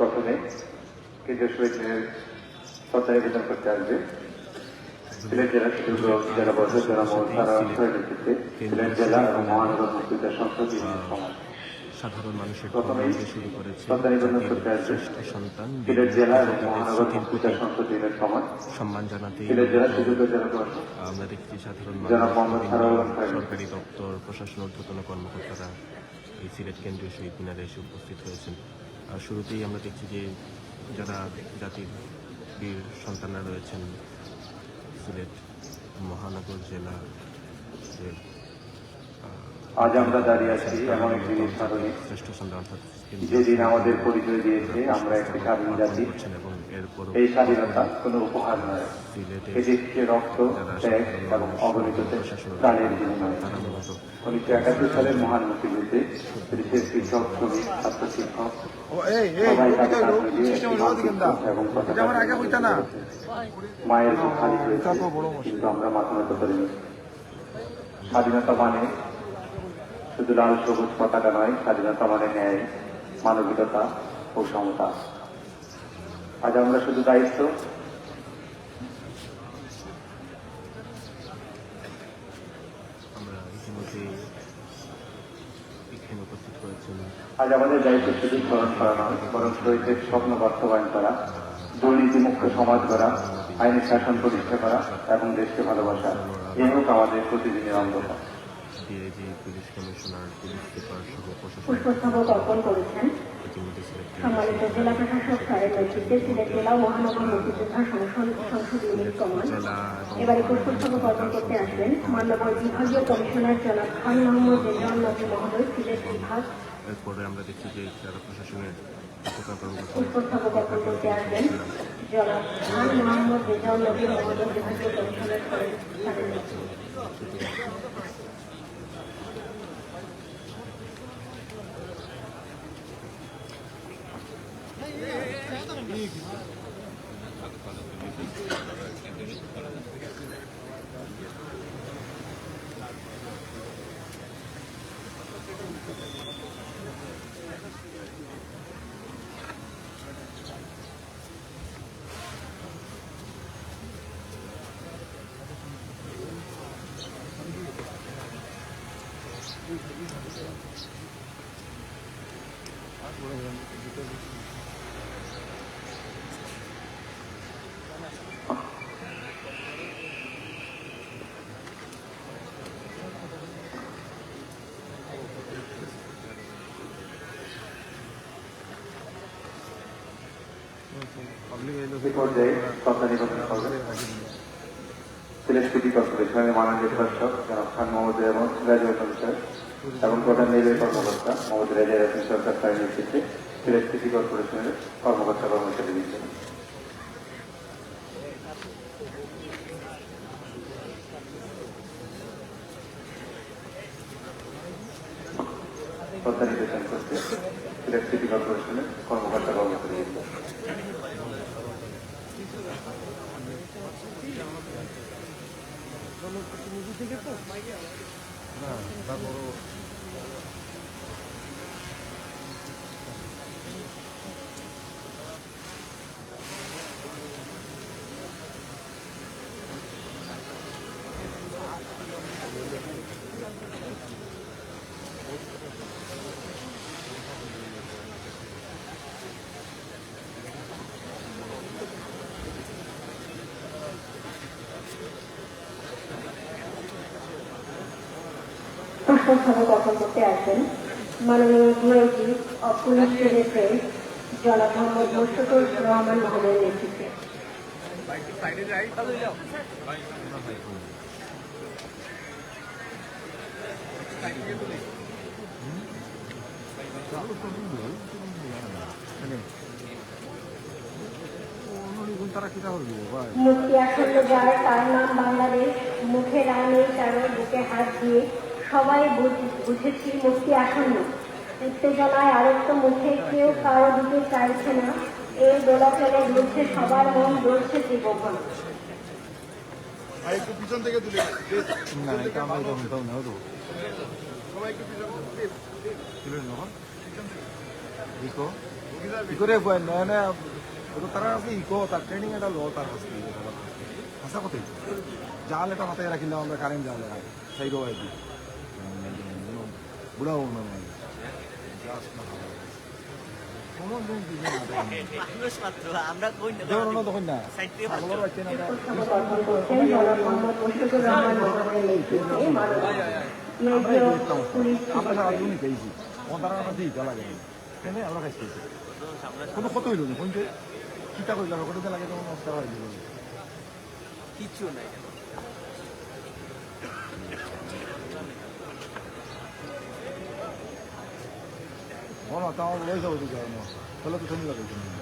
প্রথমে কেন্দ্রীয় শহীদ মিনারের শ্রদ্ধা নিবেদন করতে আসবে। সিলেট জেলা শিডিউল জেলা পরিষদ জেলা মহাসারা নেতৃত্বে সিলেট জেলা এবং মহানগর মুক্তিযোদ্ধা সংসদ ইউনিয়ন সমাজ। সাধারণ মানুষের শুরু করেছে শ্রেষ্ঠ সন্তান সম্মান জানাতে আমরা দেখছি সাধারণ মানুষ। সরকারি দপ্তর প্রশাসন ঊর্ধ্বতন কর্মকর্তারা এই সিলেট কেন্দ্রীয় শহীদ মিনারে এসে উপস্থিত হয়েছেন। শুরুতেই আমরা দেখছি যে যারা জাতির বীর সন্তানরা রয়েছেন সিলেট মহানগর জেলা আজ আমরা দাঁড়িয়ে আছি এমন একটি স্মরণে শ্রেষ্ঠ অর্থাৎ যেদিন আমাদের পরিচয় দিয়েছে আমরা একটি স্বাধীন জাতি। এবং এরপর এই স্বাধীনতা কোনো উপহার নয়। সিলেটে এটি রক্ত ত্যাগ এবং অগণিত প্রাণের বিনিময়। উনিশশো একাত্তর সালের মহান মুক্তিযুদ্ধে দেশের শিক্ষক শ্রমিক ছাত্র শিক্ষক এবং মায়ের খালি। কিন্তু আমরা মাথা করিনি। স্বাধীনতা মানে শুধু লাল সবুজ পতাকা নয় স্বাধীনতা মানে ন্যায় মানবিকতা ও সমতা। আজ আমরা শুধু দায়িত্ব আমরা ইতিমধ্যে এখানে উপস্থিত হয়েছেন। আজ আমাদের দায়িত্ব শুধু খরচ করা নয়, বরং শহীদের স্বপ্ন বাস্তবায়ন করা দুর্নীতিমুক্ত সমাজ করা আইনি শাসন প্রতিষ্ঠা করা এবং দেশকে ভালোবাসা এ হোক আমাদের প্রতিদিনের অন্ধকার DIG police commissioner police super সহ প্রশাসন করেছেন। সম্মানিত জেলা প্রশাসক স্যারের নেতৃত্বে সিলেট জেলা মহানগর মুক্তিযোদ্ধা সংসদ ইউনিট এবারে পুষ্পস্তবক অর্পণ করতে আসবেন মান্যবর বিভাগীয় কমিশনার জনাব খান মোহাম্মদ রেজাউল নবী মহোদয় সিলেট বিভাগ। এরপরে আমরা দেখছি যে যারা প্রশাসনের পুষ্পস্তবক অর্পণ করতে আসবেন জনাব খান মোহাম্মদ রেজাউল নবী মহোদয় বিভাগীয় কমিশনার পর্যায়ে শ্রদ্ধা নিবেদন করবেন সিলেট সিটি কর্পোরেশনের মাননীয় শাসক জনাব খান মোহাম্মদ রেহমান গ্রাজুয়েশন স্যার এবং প্রধান নির্বাহী কর্মকর্তা মোহাম্মদ রেজা রাসিন সরকার স্যারের নেতৃত্বে সিলেট সিটি কর্পোরেশনের কর্মকর্তা কর্মচারী দিচ্ছেন শ্রদ্ধা নিবেদন করতে সিলেট সিটি কর্পোরেশনের কর্মকর্তা কর্মচারী না তারপর অর্পণ করতে আসবেন তারা মুক্তি আসন্ন যার তার নাম বাংলাদেশ, মুখে রান কারও বুকে হাত দিয়ে সবাই বুঝেছি মুক্তি আসন্ন উত্তেজনায় আরক্ত মুখে কেউ কারও দিকে চাইছে না। এই দোলাচলে দুলছে সবার মন দুলছে জীবন একটু পিছন থেকে তুলে না এটা আমরা সবাই একটু পিছন থেকে তুলে না না ওটা তারা আছে ইকো তার ট্রেনিং এটা লো তার কাছে হাসা কথাই জাল এটা মাথায় রাখিলাম আমরা কারেন্ট জাল সেই রো আইডি বুড়াও না কোনো দিন দিন মানুষ মাত্র আমরা কই না দেওয়ার না তখন না সাইড থেকে ছাগলের বাচ্চা না বক্তব্য গঠন করছেন জনাব মোহাম্মদ মুশফিকুর রহমান মোহাম্মদের নেতৃত্বে মাননীয় পুলিশ আমরা সারা জীবনই পেয়েছি ওনারা আমরা দিই জ্বালা গেছে কেন আমরা খাইছি কোনো কত হইল না কোন যে চিন্তা করলাম কত লাগে তখন নষ্ট হয়ে গেল কিচ্ছু নাই 我那刀，我拿刀，我就这嘛。他来个东西，我就这。